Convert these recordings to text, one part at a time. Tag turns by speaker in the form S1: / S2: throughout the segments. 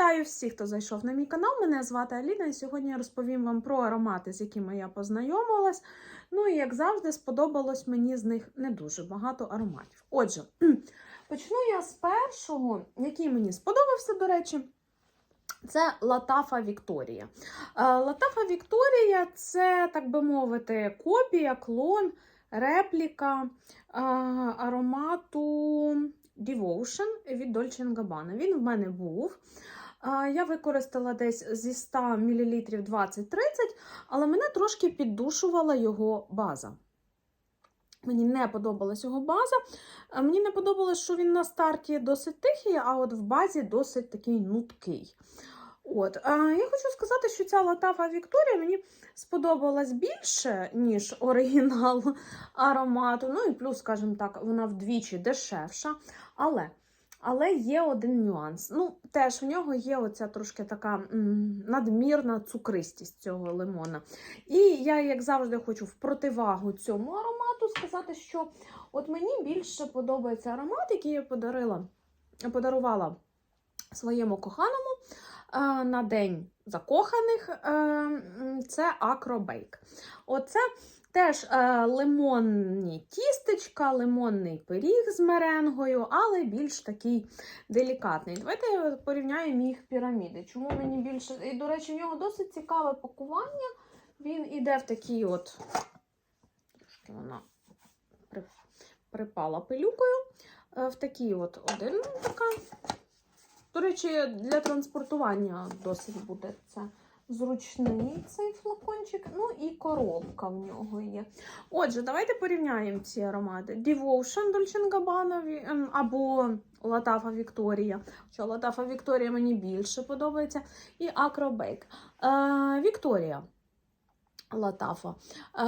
S1: Вітаю всіх, хто зайшов на мій канал. Мене звати Аліна, і сьогодні я розповім вам про аромати, з якими я познайомилась. Ну і як завжди, сподобалось мені з них не дуже багато ароматів. Отже, почну я з першого, який мені сподобався, до речі. Це Латафа Вікторія. Е, Латафа Вікторія це, так би мовити, копія, клон, репліка е, аромату Devotion від Dolce Gabbana. Він в мене був. Я використала десь зі 100 мл 20-30, але мене трошки піддушувала його база. Мені не подобалась його база. Мені не подобалось, що він на старті досить тихий, а от в базі досить такий нуткий. От. Я хочу сказати, що ця Латафа Вікторія мені сподобалась більше, ніж оригінал аромату. Ну і плюс, скажімо так, вона вдвічі дешевша. Але але є один нюанс. Ну, теж в нього є оця трошки така надмірна цукристість цього лимона. І я, як завжди, хочу в противагу цьому аромату сказати, що от мені більше подобається аромат, який я подарила, подарувала своєму коханому е, на День закоханих. Е, це Акробейк. Оце Теж е, лимонні тістечка, лимонний пиріг з меренгою, але більш такий делікатний. Давайте я порівняємо їх піраміди. Чому мені більше. І, до речі, в нього досить цікаве пакування. Він іде в такий от. Трошки вона припала пилюкою. Е, В такий от один така. До речі, для транспортування досить буде це зручний цей флакончик. Ну і коробка в нього є. Отже, давайте порівняємо ці аромати. Devotion Dolce Gabbana ем, або Латафа Вікторія. Що Латафа Вікторія мені більше подобається. І. Е, Вікторія Латафа. Е,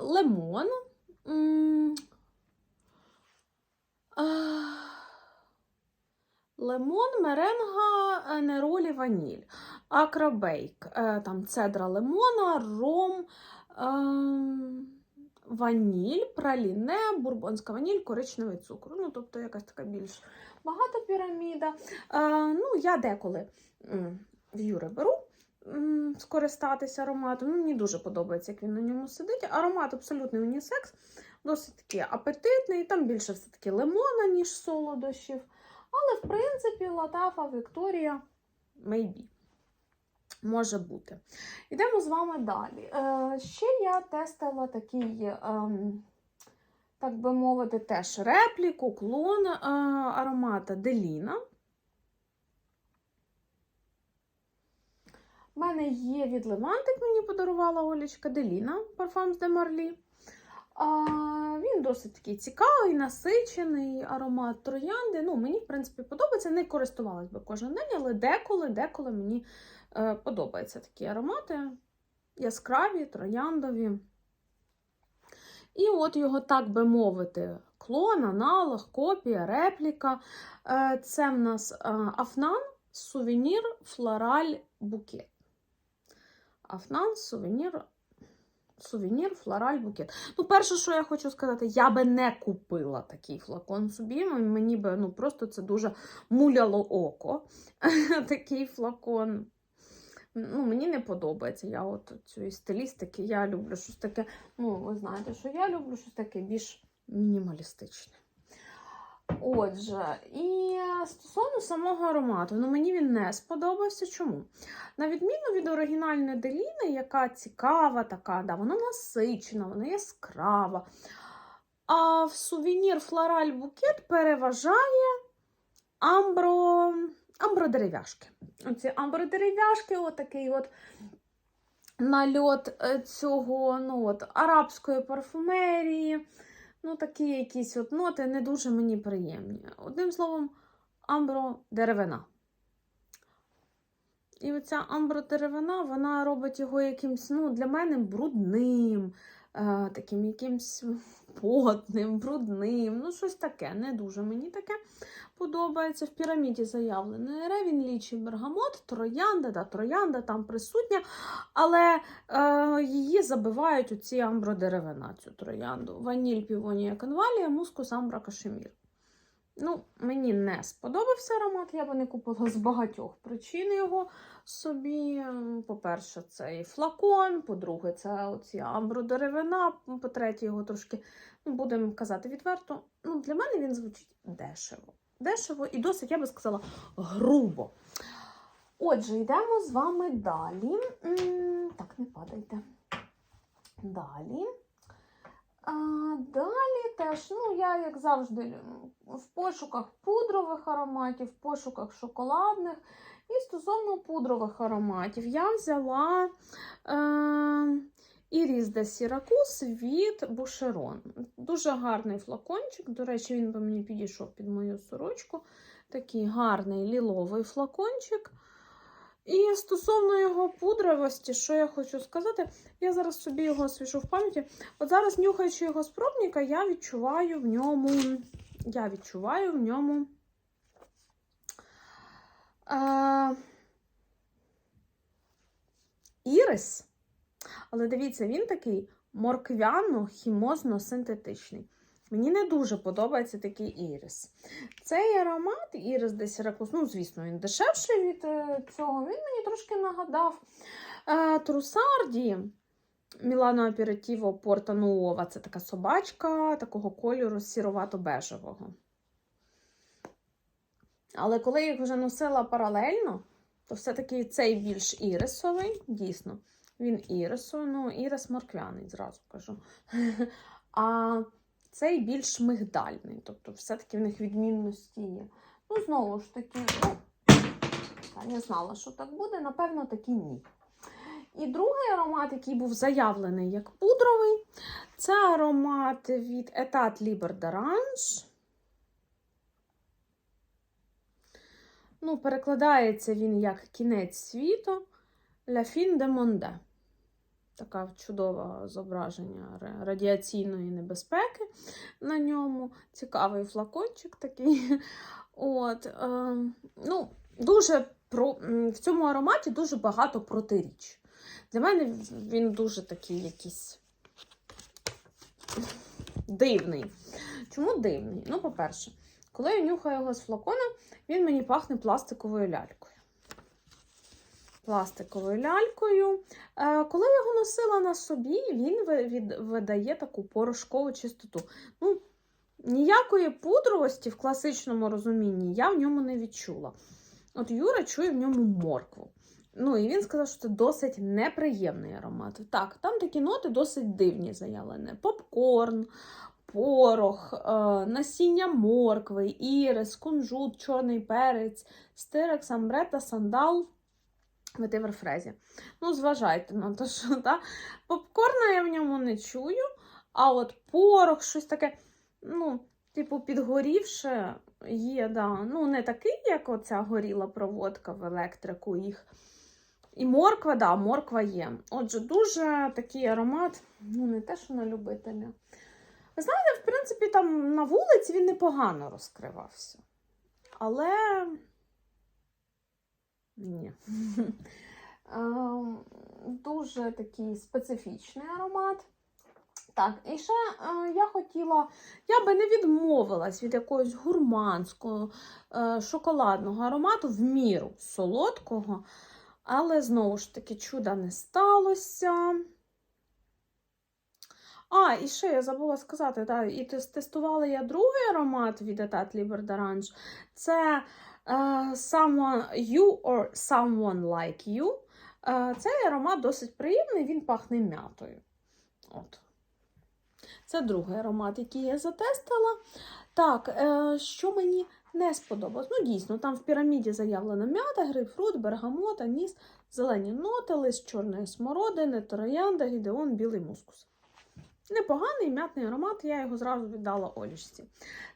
S1: лемон. Е, меренга, е, неролі, ваніль. Акрабейк, е, там цедра лимона, ром, ем, ваніль, праліне, бурбонська ваніль, коричневий цукор. Ну, тобто якась така більш багата піраміда. Е, ну, я деколи в Юри беру скористатися ароматом. Ну, мені дуже подобається, як він на ньому сидить. Аромат абсолютний унісекс, досить такий апетитний, там більше все-таки лимона, ніж солодощів. Але, в принципі, Латафа Вікторія maybe. Може бути. Йдемо з вами далі. Е, ще я тестила такий, ем, так би мовити, теж репліку, клон е, аромата Деліна. У мене є від Левантик, мені подарувала Олічка Деліна, парфам з Демарлі. А, він досить такий цікавий, насичений аромат троянди. Ну, мені, в принципі, подобається. Не користувалась би кожен день, але деколи, деколи мені е, подобаються такі аромати. Яскраві, трояндові. І от його, так би мовити, клон, аналог, копія, репліка. Е, це в нас е, Афнан, сувенір, флораль, букет. Афнан, сувенір, сувенір, флораль, букет. Ну, перше, що я хочу сказати, я би не купила такий флакон собі. Мені би ну, просто це дуже муляло око. Такий флакон. Ну, Мені не подобається. Я от цієї стилістики, я люблю щось таке. Ну, ви знаєте, що я люблю щось таке більш мінімалістичне. Отже, і стосовно самого аромату, ну мені він не сподобався. Чому? На відміну від оригінальної Деліни, яка цікава, така, да, вона насичена, вона яскрава. А в сувенір флораль букет переважає амбро, амбродерев'яшки. Оці амбродерев'яшки, отакий от нальот е, цього ну, от, арабської парфумерії. Ну, такі якісь от ноти не дуже мені приємні. Одним словом, амбродеревина. І оця амбродеревина, вона робить його якимсь, ну, для мене брудним, таким якимсь потним, брудним. Ну, щось таке. Не дуже мені таке подобається. В піраміді заявлений ревін, лічий бергамот, троянда, да, троянда там присутня, але е, її забивають у ці амбродеревина, цю троянду. Ваніль, півонія, конвалія, мускус, амбра, кашемір. Ну, мені не сподобався аромат, я би не купила з багатьох причин його собі. По-перше, цей флакон, по-друге, це оці амбродеревина, по-третє, його трошки, ну, будемо казати відверто, ну, для мене він звучить дешево. Дешево і досить, я би сказала, грубо. Отже, йдемо з вами далі. М, Так, не падайте. Далі. А, далі ну, я, як завжди, в пошуках пудрових ароматів, в пошуках шоколадних. І стосовно пудрових ароматів, я взяла е, Iris de Syracuse від Boucheron. Дуже гарний флакончик. До речі, він би мені підійшов під мою сорочку. Такий гарний ліловий флакончик. І стосовно його пудровості, що я хочу сказати, я зараз собі його освіжу в пам'яті. От зараз, нюхаючи його з я відчуваю в ньому. Я відчуваю в ньому. Е, ірис. Але дивіться, він такий морквяно-хімозно-синтетичний. Мені не дуже подобається такий ірис. Цей аромат, ірис де Сіракус, ну, звісно, він дешевший від е, цього. Він мені трошки нагадав е, Трусарді Мілано Аперитіво Порта Нуова. Це така собачка такого кольору сіровато-бежевого. Але коли я їх вже носила паралельно, то все-таки цей більш ірисовий, дійсно, він ірисовий, ну, ірис морквяний, зразу кажу. А цей більш мигдальний, тобто все-таки в них відмінності є. Ну, знову ж таки, я не знала, що так буде, напевно, таки ні. І другий аромат, який був заявлений як пудровий, це аромат від Etat Liber d'Orange. Ну, перекладається він як кінець світу La fin de monde. Така чудове зображення радіаційної небезпеки на ньому. Цікавий флакончик такий. От, е, ну, дуже про, В цьому ароматі дуже багато протиріч. Для мене він дуже такий якийсь дивний. Чому дивний? Ну, по-перше, коли я нюхаю його з флакона, він мені пахне пластиковою лялькою. Пластиковою лялькою. Е, коли я його носила на собі, він видає таку порошкову чистоту. Ну, Ніякої пудровості в класичному розумінні я в ньому не відчула. От Юра чує в ньому моркву. Ну, і він сказав, що це досить неприємний аромат. Так, там такі ноти досить дивні заявлені. Попкорн, порох, е, насіння моркви, ірис, кунжут, чорний перець, стирек, самбрета, сандал. Ветивер фрезі. Ну, зважайте на те, що та, попкорна я в ньому не чую, а от порох, щось таке, ну, типу, підгорівше є, да. Ну, не такий, як оця горіла проводка в електрику їх. І морква, да, морква є. Отже, дуже такий аромат, ну, не те, що на любителя. Ви знаєте, в принципі, там на вулиці він непогано розкривався. Але ні. Ем, дуже такий специфічний аромат. Так, і ще е, я хотіла, я би не відмовилась від якогось гурманського е, шоколадного аромату в міру солодкого, але знову ж таки чуда не сталося. А, і ще я забула сказати, так, і тестувала я другий аромат від Etat Liber d'Orange. Це Someone You or Someone Like You. Uh, цей аромат досить приємний, він пахне м'ятою. От. Це другий аромат, який я затестила. Так, е, що мені не сподобалось? Ну, дійсно, там в піраміді заявлена м'ята, грейпфрут, бергамот, аніс, зелені ноти, лист чорної смородини, троянда, гідеон, білий мускус. Непоганий м'ятний аромат, я його зразу віддала Олішці.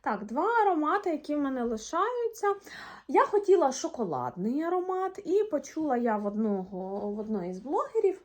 S1: Так, два аромати, які в мене лишаються. Я хотіла шоколадний аромат, і почула я в одного, в одної з блогерів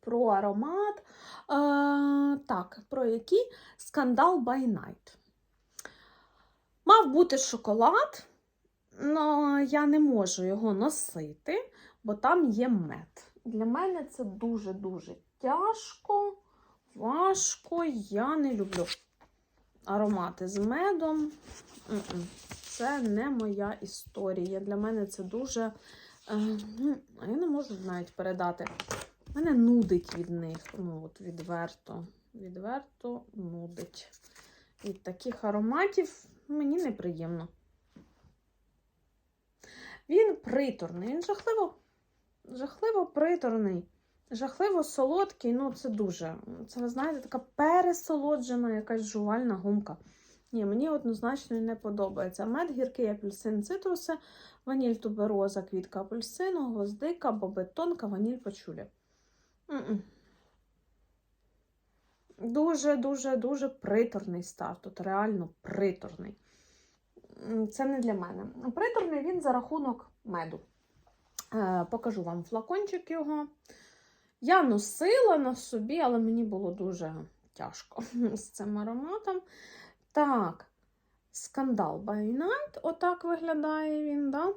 S1: про аромат. Е, Так, про який скандал by night. Мав бути шоколад, але я не можу його носити, бо там є мед. Для мене це дуже-дуже тяжко. Важко, я не люблю. аромати з медом. Це не моя історія. Для мене це дуже. Е, ну, я не можу навіть передати. Мене нудить від них. Ну, от відверто. Відверто нудить. Від таких ароматів мені неприємно. Він приторний, він жахливо, жахливо приторний, жахливо солодкий. Ну, це дуже. Це, ви знаєте, така пересолоджена якась жувальна гумка. Ні, мені однозначно не подобається. Мед, гіркий апельсин, цитруси, ваніль тубероза, квітка апельсину, гвоздика, бобетонка, ваніль пачулі. Дуже, дуже, дуже приторний став. Тут реально приторний. Це не для мене. Приторний він за рахунок меду. Е, покажу вам флакончик його. Я носила на собі, але мені було дуже тяжко з цим ароматом. Так, скандал by Night, отак виглядає він. Да?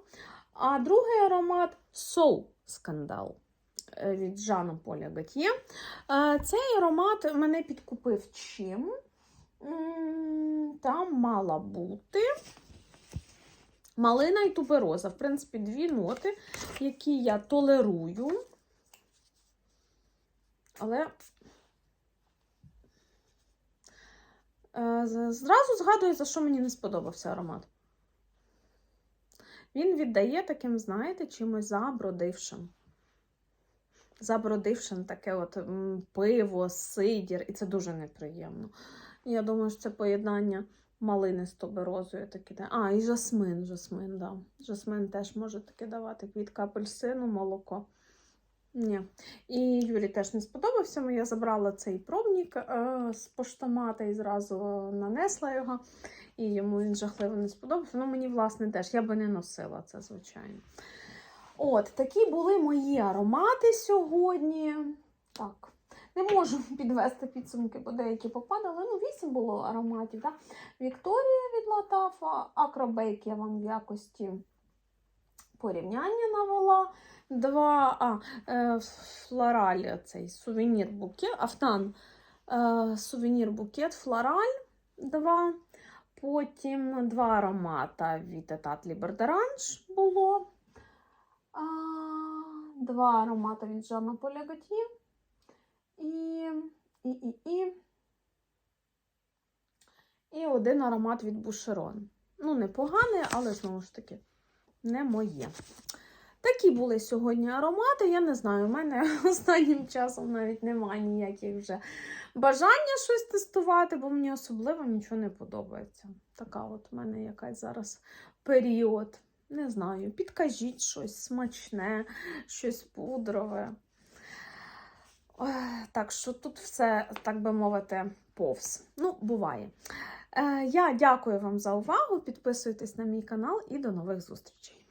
S1: А другий аромат Soul скандал е, від Жана Поля Готьє. Е, Цей аромат мене підкупив чим? Там мала бути малина і тубероза. В принципі, дві ноти, які я толерую. Але е, зразу згадую, за що мені не сподобався аромат. Він віддає таким, знаєте, чимось забродившим. Забродившим таке от пиво, сидір, і це дуже неприємно. Я думаю, що це поєднання малини з туберозою таке. А, і жасмин, жасмин, да. Жасмин теж може таке давати. Квітка апельсину, молоко. Ні. І Юлі теж не сподобався. Я забрала цей пробник е, з поштомата і зразу нанесла його. І йому він жахливо не сподобався. Ну, мені, власне, теж я би не носила це, звичайно. От, такі були мої аромати сьогодні. Так. Не можу підвести підсумки, бо деякі попадали. Ну, вісім було ароматів. Так? Вікторія від Латафа, Акробейк я вам в якості порівняння навела. Два а, е, флораль, цей сувенір букет, Афтан е, сувенір букет флораль. Два. Потім два аромата від Етат Лібердеранж було. А, два аромати від Жана Поля. І, і, і, і. І один аромат від Бушерон. Ну, непоганий, але знову ж таки, не моє. Такі були сьогодні аромати. Я не знаю, у мене останнім часом навіть немає ніяких вже бажання щось тестувати, бо мені особливо нічого не подобається. Така от у мене якась зараз період. Не знаю, підкажіть щось смачне, щось пудрове. Так що тут все, так би мовити, повз. Ну, буває. Е, Я дякую вам за увагу. Підписуйтесь на мій канал і до нових зустрічей.